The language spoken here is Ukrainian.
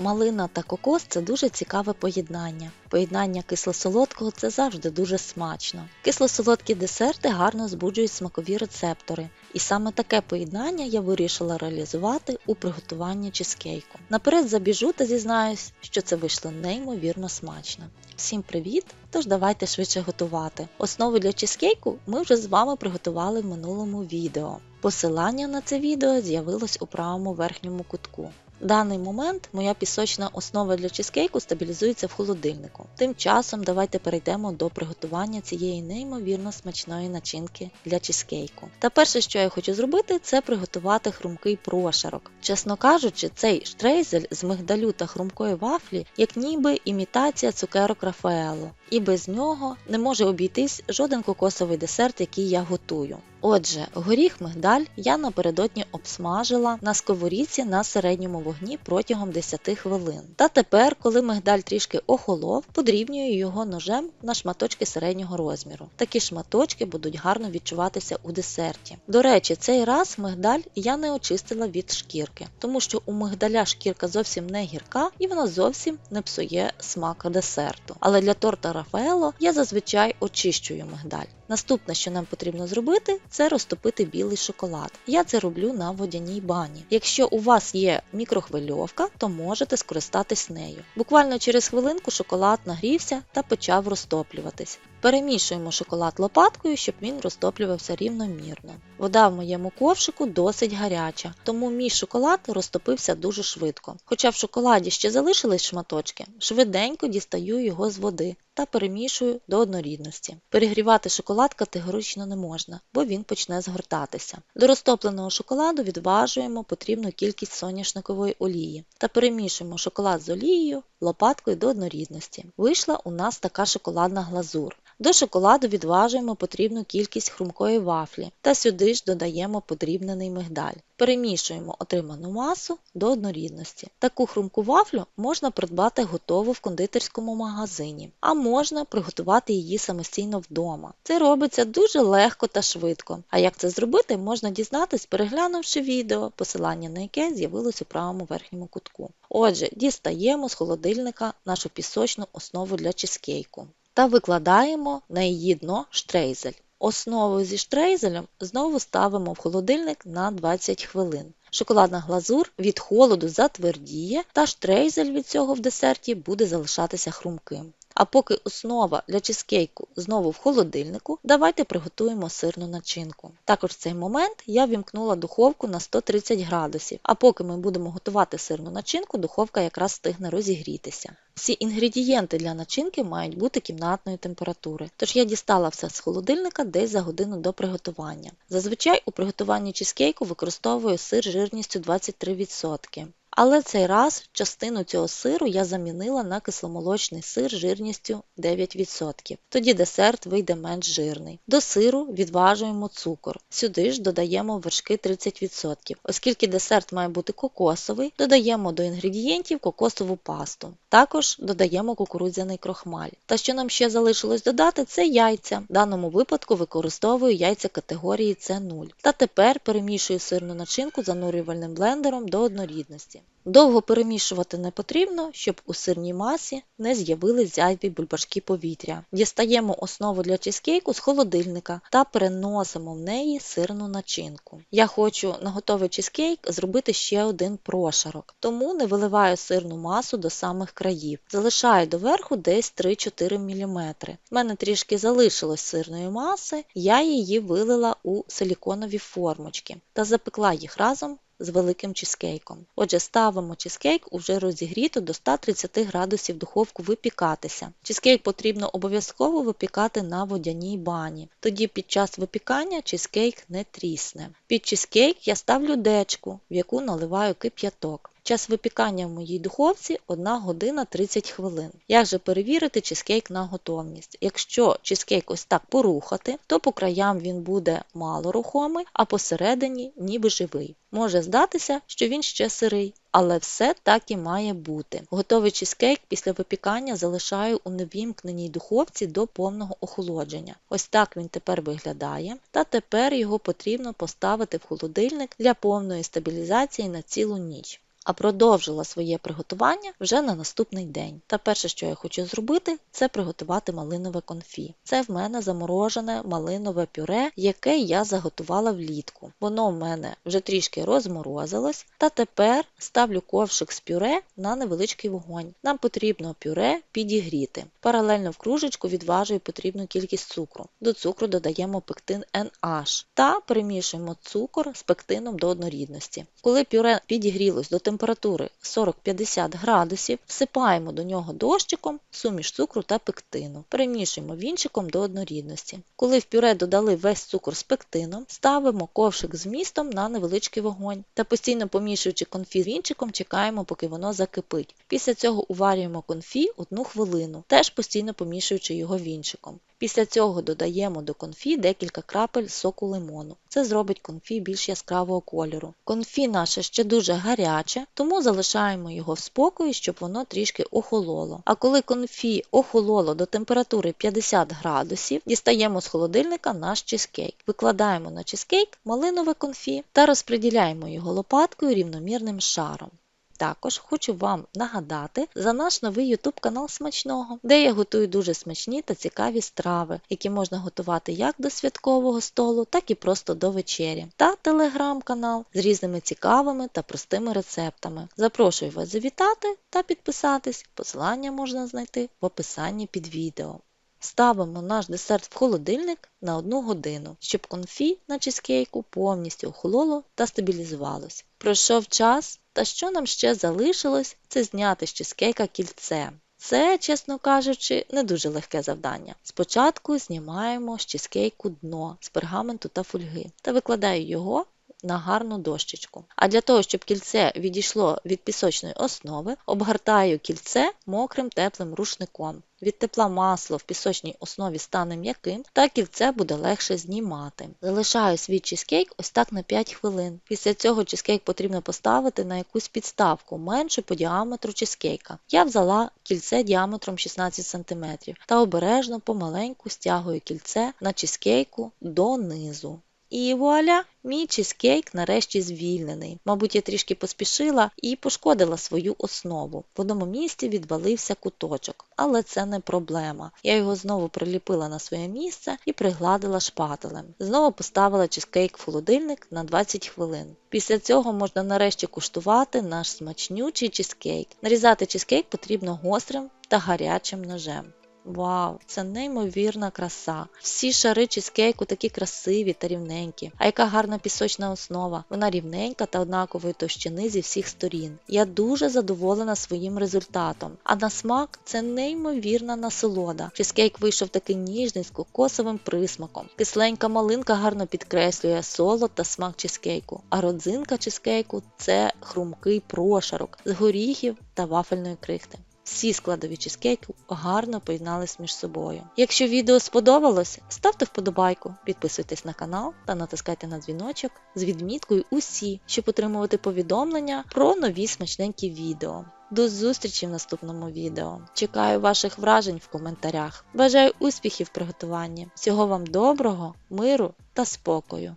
Малина та кокос це дуже цікаве поєднання. Поєднання кисло-солодкого це завжди дуже смачно. Кисло-солодкі десерти гарно збуджують смакові рецептори, і саме таке поєднання я вирішила реалізувати у приготуванні чизкейку. Наперед забіжу та зізнаюсь, що це вийшло неймовірно смачно. Всім привіт! Тож давайте швидше готувати. Основу для чизкейку ми вже з вами приготували в минулому відео. Посилання на це відео з'явилось у правому верхньому кутку. В даний момент моя пісочна основа для чизкейку стабілізується в холодильнику. Тим часом давайте перейдемо до приготування цієї неймовірно смачної начинки для чизкейку. Та перше, що я хочу зробити, це приготувати хрумкий прошарок. Чесно кажучи, цей штрейзель з мигдалю та хрумкої вафлі, як ніби імітація цукерок Рафаело, і без нього не може обійтись жоден кокосовий десерт, який я готую. Отже, горіх мигдаль я напередодні обсмажила на сковорідці на середньому вогні протягом 10 хвилин. Та тепер, коли мигдаль трішки охолов, подрібнюю його ножем на шматочки середнього розміру. Такі шматочки будуть гарно відчуватися у десерті. До речі, цей раз мигдаль я не очистила від шкірки, тому що у мигдаля шкірка зовсім не гірка і вона зовсім не псує смак десерту. Але для торта Рафаело я зазвичай очищую мигдаль. Наступне, що нам потрібно зробити, це розтопити білий шоколад. Я це роблю на водяній бані. Якщо у вас є мікрохвильовка, то можете скористатись нею. Буквально через хвилинку шоколад нагрівся та почав розтоплюватись. Перемішуємо шоколад лопаткою, щоб він розтоплювався рівномірно. Вода в моєму ковшику досить гаряча, тому мій шоколад розтопився дуже швидко. Хоча в шоколаді ще залишились шматочки, швиденько дістаю його з води та перемішую до однорідності. Перегрівати шоколад категорично не можна, бо він почне згортатися. До розтопленого шоколаду відважуємо потрібну кількість соняшникової олії та перемішуємо шоколад з олією лопаткою до однорідності. Вийшла у нас така шоколадна глазур. До шоколаду відважуємо потрібну кількість хрумкої вафлі та сюди ж додаємо подрібнений мигдаль. Перемішуємо отриману масу до однорідності. Таку хрумку вафлю можна придбати готову в кондитерському магазині, а можна приготувати її самостійно вдома. Це робиться дуже легко та швидко. А як це зробити, можна дізнатись, переглянувши відео, посилання на яке з'явилось у правому верхньому кутку. Отже, дістаємо з холодильника нашу пісочну основу для чизкейку та викладаємо на її дно штрейзель. Основу зі штрейзелем знову ставимо в холодильник на 20 хвилин. Шоколадна глазур від холоду затвердіє, та штрейзель від цього в десерті буде залишатися хрумким. А поки основа для чизкейку знову в холодильнику, давайте приготуємо сирну начинку. Також в цей момент я вімкнула духовку на 130 градусів, а поки ми будемо готувати сирну начинку, духовка якраз встигне розігрітися. Всі інгредієнти для начинки мають бути кімнатної температури, тож я дістала все з холодильника десь за годину до приготування. Зазвичай у приготуванні чизкейку використовую сир жирністю 23%. Але цей раз частину цього сиру я замінила на кисломолочний сир жирністю 9%. Тоді десерт вийде менш жирний. До сиру відважуємо цукор. Сюди ж додаємо вершки 30%. Оскільки десерт має бути кокосовий, додаємо до інгредієнтів кокосову пасту. Також додаємо кукурудзяний крохмаль. Та що нам ще залишилось додати, це яйця. В даному випадку використовую яйця категорії С0. Та тепер перемішую сирну начинку занурювальним блендером до однорідності. Довго перемішувати не потрібно, щоб у сирній масі не з'явились зайві бульбашки повітря. Дістаємо основу для чизкейку з холодильника та переносимо в неї сирну начинку. Я хочу на готовий чизкейк зробити ще один прошарок, тому не виливаю сирну масу до самих країв. Залишаю доверху десь 3-4 мм. У мене трішки залишилось сирної маси, я її вилила у силіконові формочки та запекла їх разом з великим чизкейком. Отже, ставимо чизкейк уже розігріто до 130 градусів духовку випікатися. Чизкейк потрібно обов'язково випікати на водяній бані. Тоді під час випікання чизкейк не трісне. Під чизкейк я ставлю дечку, в яку наливаю кип'яток. Час випікання в моїй духовці 1 година 30 хвилин. Як же перевірити чизкейк на готовність? Якщо чизкейк ось так порухати, то по краям він буде мало рухомий, а посередині ніби живий. Може здатися, що він ще сирий. Але все так і має бути. Готовий чизкейк після випікання залишаю у невімкненій духовці до повного охолодження. Ось так він тепер виглядає, та тепер його потрібно поставити в холодильник для повної стабілізації на цілу ніч. А продовжила своє приготування вже на наступний день. Та перше, що я хочу зробити, це приготувати малинове конфі. Це в мене заморожене малинове пюре, яке я заготувала влітку. Воно в мене вже трішки розморозилось, та тепер ставлю ковшик з пюре на невеличкий вогонь. Нам потрібно пюре підігріти. Паралельно в кружечку відважую потрібну кількість цукру. До цукру додаємо пектин NH та перемішуємо цукор з пектином до однорідності. Коли пюре підігрілось до температури 40-50 градусів, всипаємо до нього дощиком суміш цукру та пектину. Перемішуємо вінчиком до однорідності. Коли в пюре додали весь цукор з пектином, ставимо ковшик з містом на невеличкий вогонь та постійно помішуючи конфі вінчиком, чекаємо, поки воно закипить. Після цього уварюємо конфі одну хвилину, теж постійно помішуючи його вінчиком. Після цього додаємо до конфі декілька крапель соку лимону. Це зробить конфі більш яскравого кольору. Конфі наше ще дуже гаряче, тому залишаємо його в спокої, щоб воно трішки охололо. А коли конфі охололо до температури 50 градусів, дістаємо з холодильника наш чизкейк. Викладаємо на чизкейк малинове конфі та розподіляємо його лопаткою рівномірним шаром. Також хочу вам нагадати за наш новий YouTube канал Смачного, де я готую дуже смачні та цікаві страви, які можна готувати як до святкового столу, так і просто до вечері, та телеграм-канал з різними цікавими та простими рецептами. Запрошую вас завітати та підписатись. Посилання можна знайти в описанні під відео. Ставимо наш десерт в холодильник на 1 годину, щоб конфі на чизкейку повністю охололо та стабілізувалось. Пройшов час, та що нам ще залишилось, це зняти з чизкейка кільце. Це, чесно кажучи, не дуже легке завдання. Спочатку знімаємо з чизкейку дно з пергаменту та фольги та викладаю його на гарну дощечку. А для того, щоб кільце відійшло від пісочної основи, обгортаю кільце мокрим теплим рушником. Від тепла масло в пісочній основі стане м'яким, та кільце буде легше знімати. Залишаю свій чизкейк ось так на 5 хвилин. Після цього чизкейк потрібно поставити на якусь підставку, меншу по діаметру чизкейка. Я взяла кільце діаметром 16 см та обережно помаленьку стягую кільце на чизкейку донизу. І вуаля, мій чизкейк нарешті звільнений. Мабуть, я трішки поспішила і пошкодила свою основу. В одному місці відвалився куточок, але це не проблема. Я його знову приліпила на своє місце і пригладила шпателем. Знову поставила чизкейк в холодильник на 20 хвилин. Після цього можна нарешті куштувати наш смачнючий чизкейк. Нарізати чизкейк потрібно гострим та гарячим ножем. Вау, це неймовірна краса. Всі шари чизкейку такі красиві та рівненькі. А яка гарна пісочна основа. Вона рівненька та однакової товщини зі всіх сторін. Я дуже задоволена своїм результатом. А на смак це неймовірна насолода. Чизкейк вийшов такий ніжний з кокосовим присмаком. Кисленька малинка гарно підкреслює солод та смак чизкейку. А родзинка чизкейку це хрумкий прошарок з горіхів та вафельної крихти. Всі складові чизкейки гарно поєднались між собою. Якщо відео сподобалось, ставте вподобайку, підписуйтесь на канал та натискайте на дзвіночок з відміткою усі, щоб отримувати повідомлення про нові смачненькі відео. До зустрічі в наступному відео. Чекаю ваших вражень в коментарях. Бажаю успіхів в приготуванні. Всього вам доброго, миру та спокою!